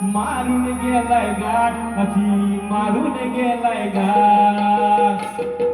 મારું ને ગેલાય ગાંઠ નથી મારું ને ગેલાય ગાંઠ.